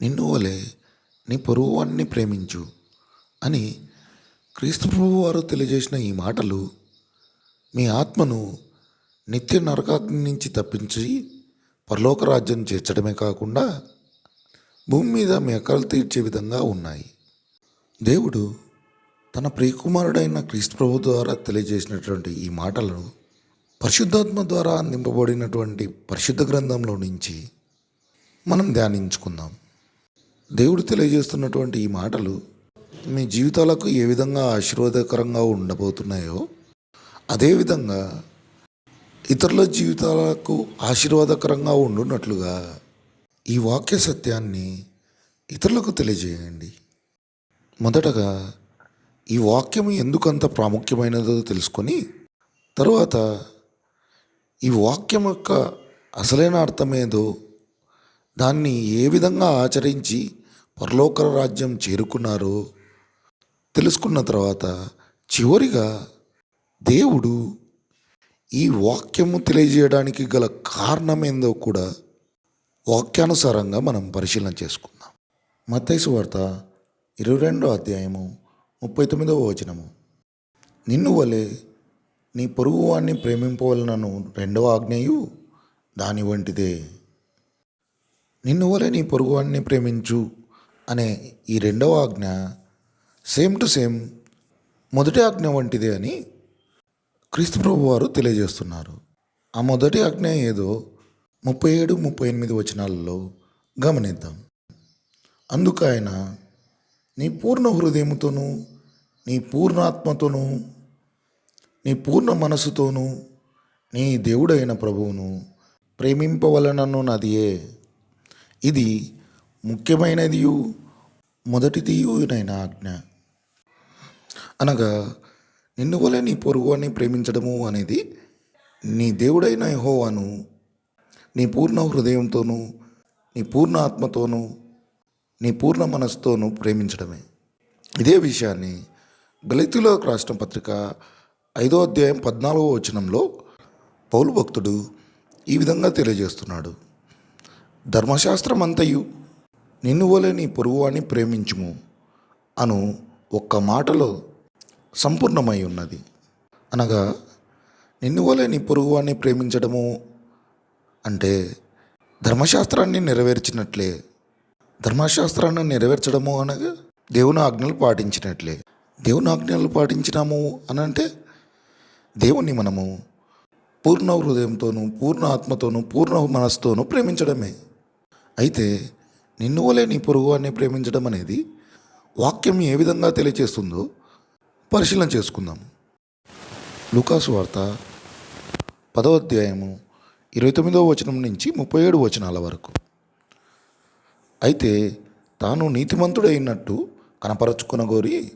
నిన్ను వలె నీ పొరుగువాన్ని ప్రేమించు అని క్రీస్తు ప్రభు వారు తెలియజేసిన ఈ మాటలు మీ ఆత్మను నిత్య నరకాగ్ని నుంచి తప్పించి పరలోక రాజ్యం చేర్చడమే కాకుండా భూమి మీద మీ అక్కలు తీర్చే విధంగా ఉన్నాయి. దేవుడు తన ప్రియకుమారుడైన క్రీస్తు ప్రభు ద్వారా తెలియజేసినటువంటి ఈ మాటలను పరిశుద్ధాత్మ ద్వారా నింపబడినటువంటి పరిశుద్ధ గ్రంథంలో నుంచి మనం ధ్యానించుకుందాం. దేవుడు తెలియజేస్తున్నటువంటి ఈ మాటలు మీ జీవితాలకు ఏ విధంగా ఆశీర్వాదకరంగా ఉండబోతున్నాయో అదేవిధంగా ఇతరుల జీవితాలకు ఆశీర్వాదకరంగా ఉండున్నట్లుగా ఈ వాక్య సత్యాన్ని ఇతరులకు తెలియజేయండి. మొదటగా ఈ వాక్యం ఎందుకంత ప్రాముఖ్యమైనదో తెలుసుకొని తరువాత ఈ వాక్యం యొక్క అసలైన అర్థమేదో దాన్ని ఏ విధంగా ఆచరించి పరలోక రాజ్యం చేరుకున్నారో తెలుసుకున్న తర్వాత చివరిగా దేవుడు ఈ వాక్యము తెలియజేయడానికి గల కారణం ఏందో కూడా వాక్యానుసారంగా మనం పరిశీలన చేసుకుందాం. మత్తైసు వార్త ఇరవై రెండో అధ్యాయము ముప్పై తొమ్మిదవ వచనము. నిన్ను వలె నీ పొరుగు వాణ్ణి ప్రేమింపవలనను రెండవ ఆజ్ఞయు దాని వంటిదే. నిన్ను వలె నీ పొరుగువాడిని ప్రేమించు అనే ఈ రెండవ ఆజ్ఞ సేమ్ టు సేమ్ మొదటి ఆజ్ఞ వంటిదే అని క్రీస్తు ప్రభు వారు తెలియజేస్తున్నారు. ఆ మొదటి ఆజ్ఞ ఏదో ముప్పై ఏడు ముప్పై ఎనిమిది వచనాలలో గమనిద్దాం. అందుకు ఆయన నీ పూర్ణ హృదయముతోనూ నీ పూర్ణాత్మతోనూ నీ పూర్ణ మనసుతోనూ నీ దేవుడైన ప్రభువును ప్రేమింపవలనను నదియే ముఖ్యమైనది ముఖ్యమైనదియు మొదటిదియునైన ఆజ్ఞ. అనగా నిన్ను వలె నీ పొరుగుని ప్రేమించడము అనేది నీ దేవుడైన యహోవాను నీ పూర్ణ హృదయంతోనూ నీ పూర్ణ ఆత్మతోనూ నీ పూర్ణ మనస్సుతోనూ ప్రేమించడమే. ఇదే విషయాన్ని గలితులో రాష్ట్ర పత్రిక ఐదో అధ్యాయం పద్నాలుగో వచనంలో పౌలు భక్తుడు ఈ విధంగా తెలియజేస్తున్నాడు. ధర్మశాస్త్రం అంతయు నిన్ను వలె నీ పొరుగువాన్ని ప్రేమించుము అను ఒక్క మాటలో సంపూర్ణమై ఉన్నది. అనగా నిన్ను వలె నీ పొరుగువాన్ని ప్రేమించడము అంటే ధర్మశాస్త్రాన్ని నెరవేర్చినట్లే. ధర్మశాస్త్రాన్ని నెరవేర్చడము అనగా దేవుని ఆజ్ఞలు పాటించినట్లే. దేవుని ఆజ్ఞలు పాటించినాము అని అంటే దేవుణ్ణి మనము పూర్ణ హృదయంతోనూ పూర్ణ ఆత్మతోనూ పూర్ణ మనస్సుతోనూ ప్రేమించడమే. అయితే నిన్ను వలే నీ పొరుగు అనే ప్రేమించడం అనేది వాక్యం ఏ విధంగా తెలియచేస్తుందో పరిశీలన చేసుకుందాం. లూకాసు వార్త పదవ అధ్యాయము ఇరవై తొమ్మిదవ వచనం నుంచి ముప్పై ఏడు వచనాల వరకు. అయితే తాను నీతిమంతుడైనట్టు కనపరచుకొనగోరి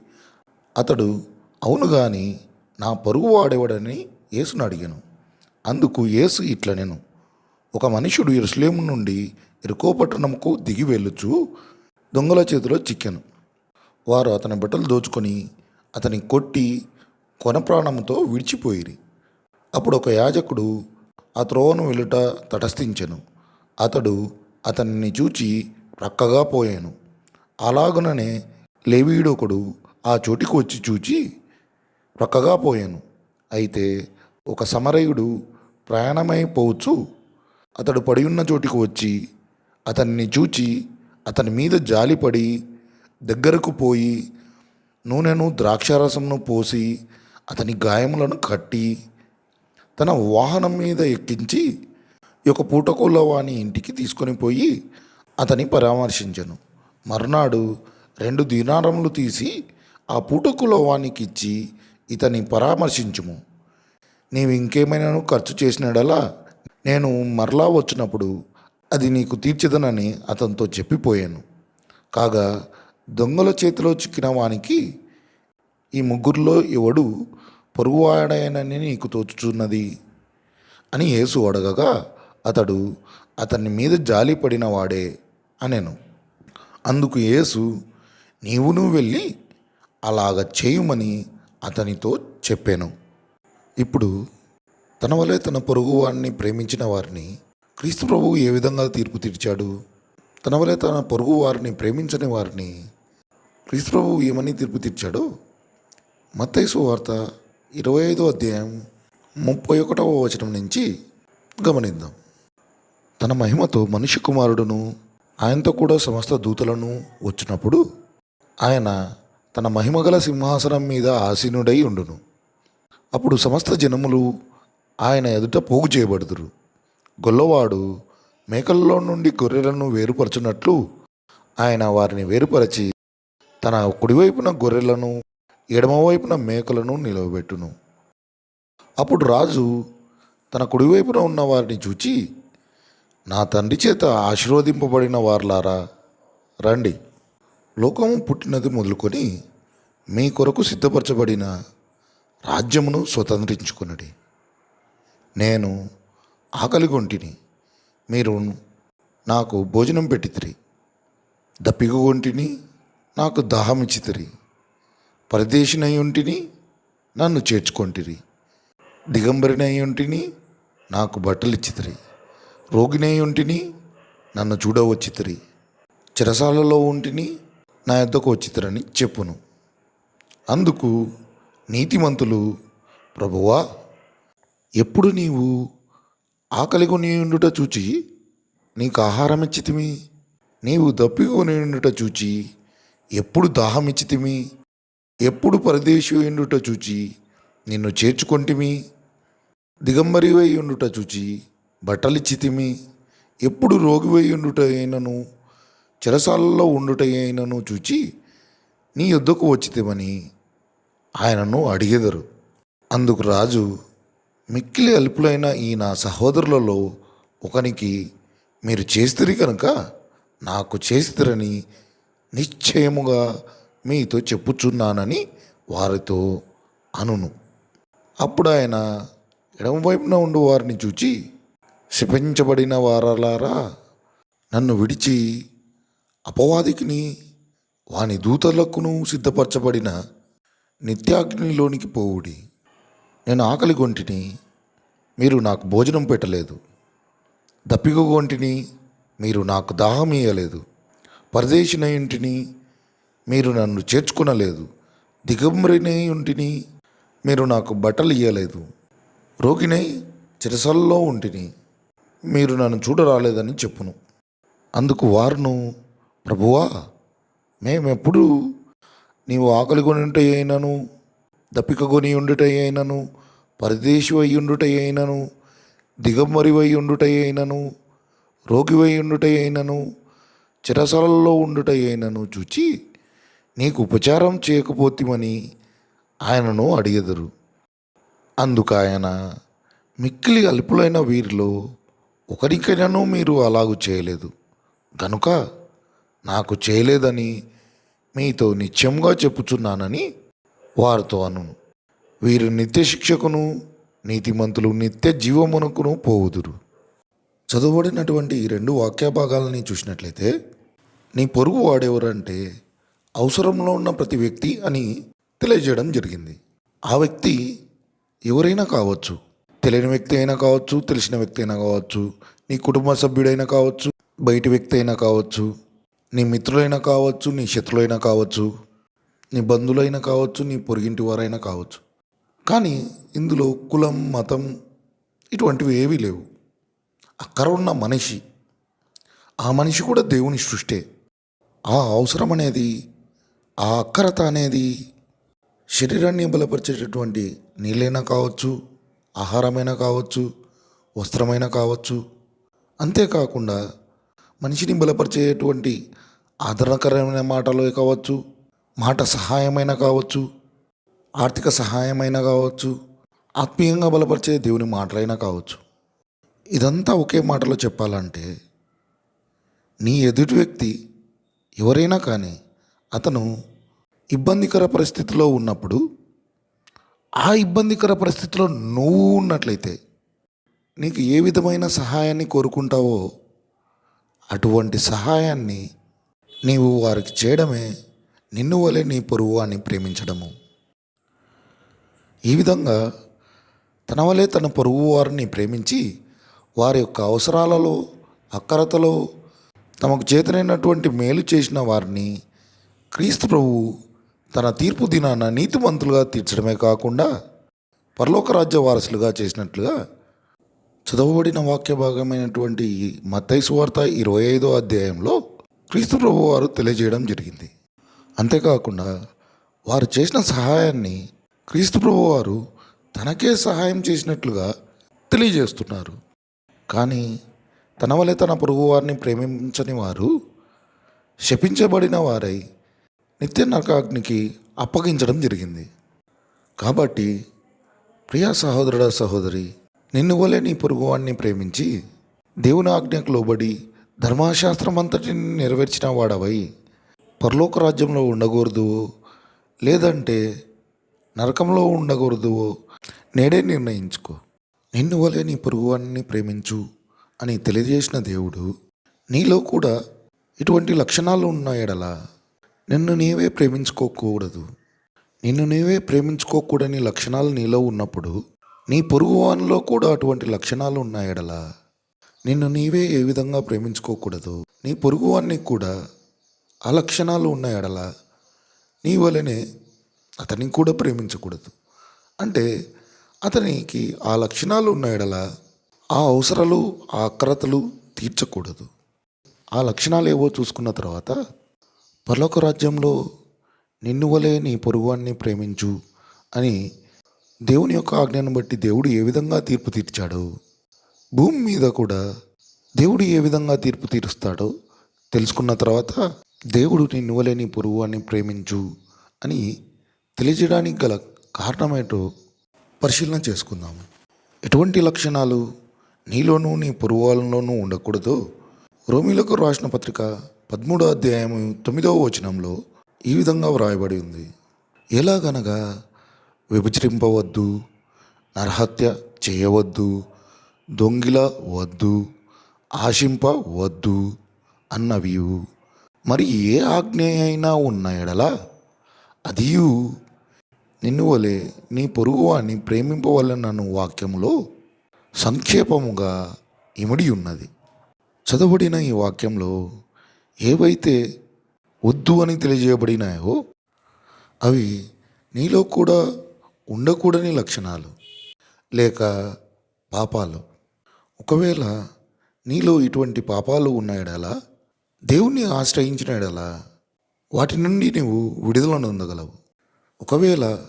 అతడు అవును గాని నా పొరుగు వాడేవాడని యేసును అడిగాను. అందుకు యేసు ఇట్లా నేను ఒక మనుషుడు ఎరుసలేము నుండి ఎరుకో పట్టణంకు దిగి వెళ్ళుచు దొంగల చేతిలో చిక్కెను. వారు అతని బట్టలు దోచుకొని అతని కొట్టి కొన ప్రాణంతో విడిచిపోయిరి. అప్పుడు ఒక యాజకుడు ఆ త్రోవను వెళ్ళుట తటస్థించెను. అతడు అతన్ని చూచి ప్రక్కగా పోయాను. అలాగుననే లేవీడొకడు ఆ చోటికి వచ్చి చూచి ప్రక్కగా పోయాను. అయితే ఒక సమరయుడు ప్రయాణమైపోవచ్చు అతడు పడి ఉన్న చోటికి వచ్చి అతన్ని చూచి అతని మీద జాలిపడి దగ్గరకు పోయి నూనెను ద్రాక్షారసంను పోసి అతని గాయములను కట్టి తన వాహనం మీద ఎక్కించి ఒక యొక్క పూటకోళ్ళ వాని ఇంటికి తీసుకొని పోయి అతని పరామర్శించను. మర్నాడు రెండు దినారములు తీసి ఆ పూటకుల వానికి ఇచ్చి ఇతని పరామర్శించుము. నీవు ఇంకేమైనాను ఖర్చు చేసినడలా నేను మరలా వచ్చినప్పుడు అది నీకు తీర్చదనని అతనితో చెప్పిపోయాను. కాగా దొంగల చేతిలో చిక్కిన వానికి ఈ ముగ్గురిలో ఎవడు పొరుగువాడైనని నీకు తోచుచున్నది? అని యేసు అడగగా అతడు అతని మీద జాలి పడిన వాడే అనెను. అందుకు యేసు నీవును వెళ్ళి అలాగ చేయమని అతనితో చెప్పాను. ఇప్పుడు తన వలె తన పొరుగువాడిని ప్రేమించిన వారిని క్రీస్తు ప్రభువు ఏ విధంగా తీర్పు తీర్చాడు? తన వలె తన పొరుగు వారిని ప్రేమించని వారిని క్రీస్తు ప్రభువు ఏమని తీర్పు తీర్చాడో? మత్తైసు వార్త ఇరవై ఐదో అధ్యాయం ముప్పై ఒకటవ వచనం నుంచి గమనిద్దాం. తన మహిమతో మనిషి కుమారుడును ఆయనతో కూడా సమస్త దూతలను వచ్చినప్పుడు ఆయన తన మహిమగల సింహాసనం మీద ఆసీనుడై ఉండును. అప్పుడు సమస్త జనములు ఆయన ఎదుట పోగు చేయబడుదురు గొల్లవాడు మేకల్లో నుండి గొర్రెలను వేరుపరచునట్లు ఆయన వారిని వేరుపరచి తన కుడివైపున గొర్రెలను ఎడమవైపున మేకలను నిలవబెట్టును. అప్పుడు రాజు తన కుడివైపున ఉన్న వారిని చూచి నా తండ్రి చేత ఆశీర్వదింపబడిన వార్లారా రండి. లోకము పుట్టినది మొదలుకొని మీ కొరకు సిద్ధపరచబడిన రాజ్యమును స్వతంత్రించుకున్నది నేను ఆకలిగొంటిని. మీరు నాకు భోజనం పెట్టితిరి దప్పిగొంటిని నాకు దాహం ఇచ్చితిరి నన్ను చేర్చుకొంటిరి. దిగంబరినయుంటిని నాకు బట్టలు రోగినయుంటిని రోగినై నన్ను చూడవచ్చితిరి చిరసాలలో ఉంటిని నా యొద్దకు వచ్చితిరని చెప్పును. అందుకు నీతిమంతులు ప్రభువా ఎప్పుడు నీవు ఆకలిగు నీయుండుట చూచి నీకు ఆహారం ఇచ్చితిమి నీవు దప్పికొని ఉండుట చూచి ఎప్పుడు దాహం ఇచ్చితిమి ఎప్పుడు పరదేశి ఉండుట చూచి నిన్ను చేర్చుకొంటిమి? దిగంబరివై ఉండుట చూచి బట్టలిచ్చితిమి? ఎప్పుడు రోగివై ఉండుట అయినను? చెరసాలలో ఉండుట అయినను చూచి నీ యుద్ధకు వచ్చితిమని ఆయనను అడిగెదరు. అందుకు రాజు మిక్కిలి అల్పులైన ఈ నా సహోదరులలో ఒకనికి మీరు చేస్తురి కనుక నాకు చేస్తురని నిశ్చయముగా మీతో చెప్పుచున్నానని వారితో అనును. అప్పుడు ఆయన ఎడమవైపున ఉండు వారిని చూచి శపించబడిన వారలారా నన్ను విడిచి అపవాదికిని వాని దూతలకును సిద్ధపరచబడిన నిత్యాగ్నిలోనికి పోవుడి. నేను ఆకలి గొంటిని మీరు నాకు భోజనం పెట్టలేదు. దప్పిక గొంటిని మీరు నాకు దాహం ఇయ్యలేదు. పరదేశిన ఇంటిని మీరు నన్ను చేర్చుకునలేదు. దిగంబరినై ఉంటిని మీరు నాకు బట్టలు ఇయ్యలేదు. రోగినై చిరసల్లో ఉంటిని మీరు నన్ను చూడరాలేదని చెప్పును. అందుకు వారును ప్రభువా మేమెప్పుడు నీవు ఆకలి కొని ఉంటే అయినను దప్పికగొని ఉండుట అయినను పరదేశి అయి ఉండుట అయినను దిగంబరివై ఉండుట అయినను రోగి అయినను చిరసలలో ఉండుట అయినను చూచి నీకు ఉపచారం చేయకపోతిమని ఆయనను అడిగెదరు. అందుకు ఆయన మిక్కిలి అల్పులైన వీరిలో ఒకరికైనాను మీరు అలాగు చేయలేదు. గనుక నాకు చేయలేదని మీతో నిత్యంగా చెప్పుచున్నానని వారితో అను వీరు నిత్య శిక్షకును నీతిమంతులు నిత్య జీవమునకును పోవుదురు. చదువుబడినటువంటి ఈ రెండు వాక్య భాగాలని చూసినట్లయితే నీ పొరుగు వాడెవరంటే అవసరంలో ఉన్న ప్రతి వ్యక్తి అని తెలియజేయడం జరిగింది. ఆ వ్యక్తి ఎవరైనా కావచ్చు తెలియని వ్యక్తి అయినా కావచ్చు తెలిసిన వ్యక్తి అయినా కావచ్చు నీ కుటుంబ సభ్యుడైనా కావచ్చు బయటి వ్యక్తి అయినా కావచ్చు నీ మిత్రులైనా కావచ్చు నీ శత్రులైనా కావచ్చు నీ బంధువులైనా కావచ్చు నీ పొరిగింటి వారైనా కావచ్చు. కానీ ఇందులో కులం మతం ఇటువంటివి ఏవీ లేవు. అక్కడ ఉన్న మనిషి ఆ మనిషి కూడా దేవుని సృష్టే. ఆ అవసరం అనేది ఆ అక్కరత అనేది శరీరాన్ని బలపరిచేటటువంటి నీళ్ళైనా కావచ్చు ఆహారమైనా కావచ్చు వస్త్రమైనా కావచ్చు. అంతేకాకుండా మనిషిని బలపరిచేటువంటి ఆదరణకరమైన మాటలు కావచ్చు మాట సహాయమైన కావచ్చు ఆర్థిక సహాయమైన కావచ్చు ఆత్మీయంగా బలపరిచే దేవుని మాటలైనా కావచ్చు. ఇదంతా ఒకే మాటలో చెప్పాలంటే నీ ఎదుటి వ్యక్తి ఎవరైనా కానీ అతను ఇబ్బందికర పరిస్థితిలో ఉన్నప్పుడు ఆ ఇబ్బందికర పరిస్థితిలో నువ్వు ఉన్నట్లయితే నీకు ఏ విధమైన సహాయాన్ని కోరుకుంటావో అటువంటి సహాయాన్ని నీవు వారికి చేయడమే నిన్ను వలె నీ పొరుగు అని ప్రేమించడము. ఈ విధంగా తన వలె తన పొరుగు వారిని ప్రేమించి వారి యొక్క అవసరాలలో అక్కరతలో తమకు చేతనైనటువంటి మేలు చేసిన వారిని క్రీస్తు ప్రభువు తన తీర్పు దినాన నీతిమంతులుగా తీర్చడమే కాకుండా పరలోక రాజ్య వారసులుగా చేసినట్లుగా చదవబడిన వాక్య భాగమైనటువంటి ఈ వార్త ఇరవై ఐదో అధ్యాయంలో క్రీస్తు ప్రభు వారు తెలియజేయడం జరిగింది. అంతేకాకుండా వారు చేసిన సహాయాన్ని క్రీస్తు ప్రభు వారు తనకే సహాయం చేసినట్లుగా తెలియజేస్తున్నారు. కానీ తన వలె తన పొరుగు వారిని ప్రేమించని వారు శపించబడిన వారై నిత్య నరకాగ్నికి అప్పగించడం జరిగింది. కాబట్టి ప్రియా సహోదరుడ సహోదరి నిన్ను వలె నీ పొరుగువాడిని ప్రేమించి దేవుని ఆజ్ఞకు లోబడి ధర్మశాస్త్రం అంతటిని నెరవేర్చిన వాడవై పరలోక రాజ్యంలో ఉండకూడదు లేదంటే నరకంలో ఉండకూడదువో నేడే నిర్ణయించుకో. నిన్ను వలె నీ పొరుగువాడిని ప్రేమించు అని తెలియజేసిన దేవుడు నీలో కూడా ఇటువంటి లక్షణాలు ఉన్న ఎడల నిన్ను నీవే ప్రేమించుకోకూడదు. నిన్ను నీవే ప్రేమించుకోకూడని లక్షణాలు నీలో ఉన్నప్పుడు నీ పొరుగువానిలో కూడా అటువంటి లక్షణాలు ఉన్న ఎడల నిన్ను నీవే ఏ విధంగా ప్రేమించుకోకూడదు. నీ పొరుగువాన్ని కూడా ఆ లక్షణాలు ఉన్న ఎడల నీ వలనే అతన్ని కూడా ప్రేమించకూడదు. అంటే అతనికి ఆ లక్షణాలు ఉన్న ఆ అవసరాలు ఆ అక్రతలు తీర్చకూడదు. ఆ లక్షణాలు ఏవో చూసుకున్న తర్వాత పర్లోక రాజ్యంలో నిన్ను వలే నీ పొరుగువాన్ని ప్రేమించు అని దేవుని యొక్క ఆజ్ఞను బట్టి దేవుడు ఏ విధంగా తీర్పు తీర్చాడో భూమి మీద కూడా దేవుడు ఏ విధంగా తీర్పు తీరుస్తాడో తెలుసుకున్న తర్వాత దేవుడు నిన్నువలేని పొరుగువాన్ని ప్రేమించు అని తెలియజేయడానికి గల కారణమేటో పరిశీలన చేసుకుందాము. ఎటువంటి లక్షణాలు నీలోనూ నీ పొరుగువాళ్ళలోనూ ఉండకూడదు రోమిలకు రాసిన పత్రిక పదమూడో అధ్యాయం తొమ్మిదవ వచనంలో ఈ విధంగా వ్రాయబడి ఉంది. ఎలాగనగా విభజింపవద్దు నరహత్య చేయవద్దు దొంగిల వద్దు ఆశింప వద్దు అన్నవి మరి ఏ ఆజ్ఞ అయినా ఉన్న ఎడల అదియు నిన్ను వలె నీ పొరుగువాన్ని ప్రేమింపవలనను వాక్యములో సంక్షేపముగా ఇమిడి ఉన్నది చదవబడిన ఈ వాక్యంలో ఏవైతే వద్దు అని తెలియజేయబడినాయో అవి నీలో కూడా ఉండకూడని లక్షణాలు లేక పాపాలు. ఒకవేళ నీలో ఇటువంటి పాపాలు ఉన్న దేవుణ్ణి ఆశ్రయించినడలా వాటి నుండి నువ్వు విడుదలను పొందగలవు ఒకవేళ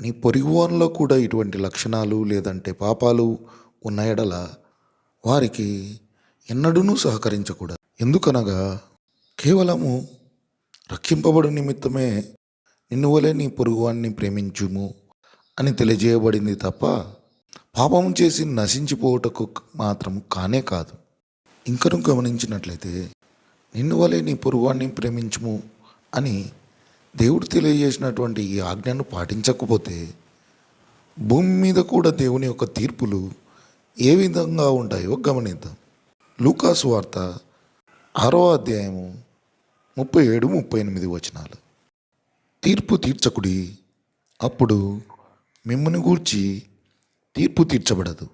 నీ పొరుగువానిలో కూడా ఇటువంటి లక్షణాలు లేదంటే పాపాలు ఉన్న ఎడల వారికి ఎన్నడూనూ సహకరించకూడదు. ఎందుకనగా కేవలము రక్షింపబడు నిమిత్తమే నిన్ను వలె నీ పొరుగువాన్ని ప్రేమించుము అని తెలియజేయబడింది తప్ప పాపం చేసి నశించిపోవటకు మాత్రం కానే కాదు. ఇంకను గమనించినట్లయితే నిన్నువలే నీ పొరుగువాన్ని ప్రేమించుము అని దేవుడు తెలియజేసినటువంటి ఈ ఆజ్ఞను పాటించకపోతే భూమి మీద కూడా దేవుని యొక్క తీర్పులు ఏ విధంగా ఉంటాయో గమనిద్దాం. లూకాసు వార్త ఆరో అధ్యాయము ముప్పై ఏడు ముప్పై ఎనిమిది వచనాలు. తీర్పు తీర్చకుడి అప్పుడు మిమ్మల్ని గూర్చి తీర్పు తీర్చబడదు.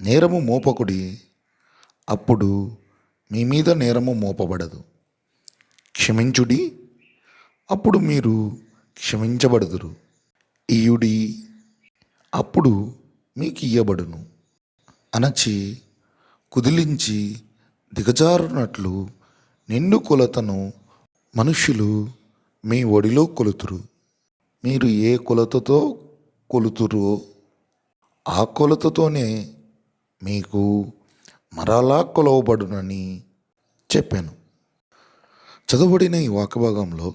నేరము మోపకుడి అప్పుడు మీ మీద నేరము మోపబడదు. క్షమించుడి అప్పుడు మీరు క్షమించబడుదురు. ఇయుడి అప్పుడు మీకు ఇయ్యబడును. అనచి కుదిలించి దిగజారునట్లు నిండు కొలతను మనుషులు మీ ఒడిలో కొలుతురు. మీరు ఏ కొలతతో కొలుతురో ఆ కొలతతోనే మీకు మరలా కొలవబడునని చెప్పాను. చదవబడిన ఈ వాకభాగంలో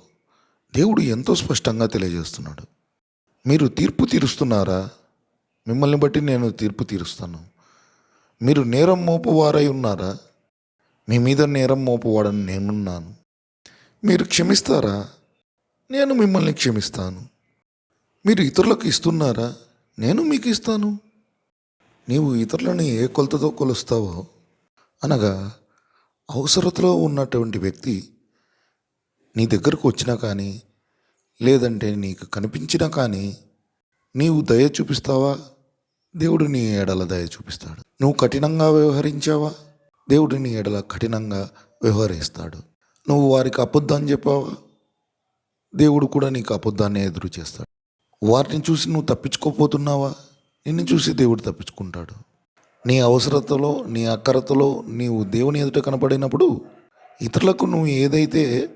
దేవుడు ఎంతో స్పష్టంగా తెలియజేస్తున్నాడు. మీరు తీర్పు తీరుస్తున్నారా? మిమ్మల్ని బట్టి నేను తీర్పు తీరుస్తాను. మీరు నేరం మోపువారై ఉన్నారా? మీ మీద నేరం మోపువాడని నేనున్నాను. మీరు క్షమిస్తారా? నేను మిమ్మల్ని క్షమిస్తాను. మీరు ఇతరులకు ఇస్తున్నారా? నేను మీకు ఇస్తాను. నీవు ఇతరులను ఏ కొలతతో కొలుస్తావో? అనగా అవసరతలో ఉన్నటువంటి వ్యక్తి నీ దగ్గరకు వచ్చినా కానీ లేదంటే నీకు కనిపించినా కానీ నీవు దయ చూపిస్తావా? దేవుడు నీ ఏడల దయ చూపిస్తాడు. నువ్వు కఠినంగా వ్యవహరించావా? దేవుడు నీ ఎడల కఠినంగా వ్యవహరిస్తాడు. నువ్వు వారికి అబద్ధాన్ని చెప్పావా? దేవుడు కూడా నీకు అబద్ధాన్ని ఎదురు చేస్తాడు. వారిని చూసి నువ్వు తప్పించుకోపోతున్నావా? నిన్ను చూసి దేవుడు తప్పించుకుంటాడు. నీ అవసరతలో నీ అక్కరతలో నీవు దేవుని ఎదుట కనపడినప్పుడు ఇతరులకు నువ్వు ఏదైతే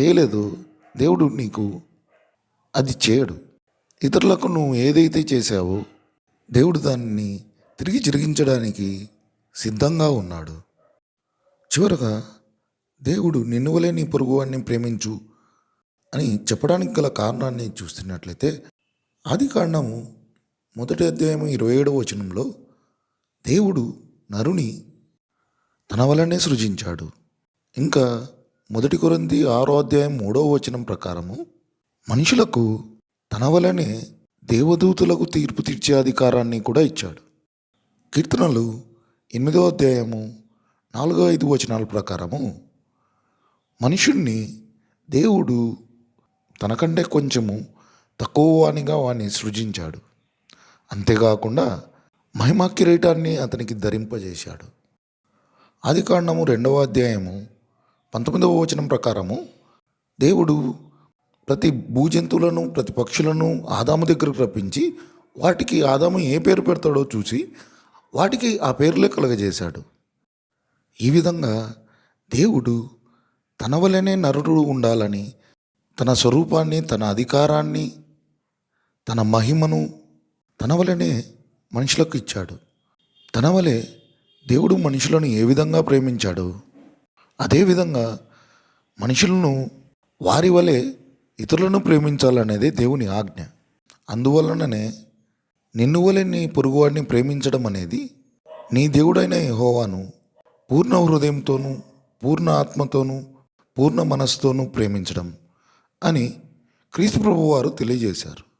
చేయలేదో. దేవుడు నీకు అది చేయడు. ఇతరులకు నువ్వు ఏదైతే చేశావో దేవుడు దాన్ని తిరిగి జరిగించడానికి సిద్ధంగా ఉన్నాడు. చివరగా దేవుడు నిన్నువలే నీ పొరుగువాడిని ప్రేమించు అని చెప్పడానికి గల కారణాన్ని చూస్తున్నట్లయితే ఆది కారణము మొదటి అధ్యాయం ఇరవై ఏడవ వచనంలో దేవుడు నరుని తన వలనే సృజించాడు. ఇంకా మొదటి కొరింది ఆరో అధ్యాయం మూడవ వచనం ప్రకారము మనుషులకు తన వలనే దేవదూతులకు తీర్పు తీర్చే అధికారాన్ని కూడా ఇచ్చాడు. కీర్తనలు ఎనిమిదో అధ్యాయము నాలుగో ఐదు వచనాల ప్రకారము మనుషుణ్ణి దేవుడు తనకంటే కొంచెము తక్కువ వానిగా వాణ్ణి సృజించాడు. అంతేకాకుండా మహిమా కిరీటాన్ని అతనికి ధరింపజేశాడు. ఆది కాండము రెండవ అధ్యాయము పంతొమ్మిదవ వచనం ప్రకారము దేవుడు ప్రతి భూజంతువులను ప్రతి పక్షులను ఆదాము దగ్గరకు రప్పించి వాటికి ఆదాము ఏ పేరు పెడతాడో చూసి వాటికి ఆ పేర్లే కలగజేశాడు. ఈ విధంగా దేవుడు తన వలనే నరుడు ఉండాలని తన స్వరూపాన్ని తన అధికారాన్ని తన మహిమను తన వలనే మనుషులకు ఇచ్చాడు. తన వలె దేవుడు మనుషులను ఏ విధంగా ప్రేమించాడో? అదేవిధంగా మనుషులను వారి వలె ఇతరులను ప్రేమించాలనేది దేవుని ఆజ్ఞ. అందువలననే నిన్ను వలె నీ పొరుగువాడిని ప్రేమించడం అనేది నీ దేవుడైన హోవాను పూర్ణ హృదయంతోనూ పూర్ణ ఆత్మతోనూ పూర్ణ మనస్సుతోనూ ప్రేమించడం అని క్రీస్తు ప్రభువారు తెలియజేశారు.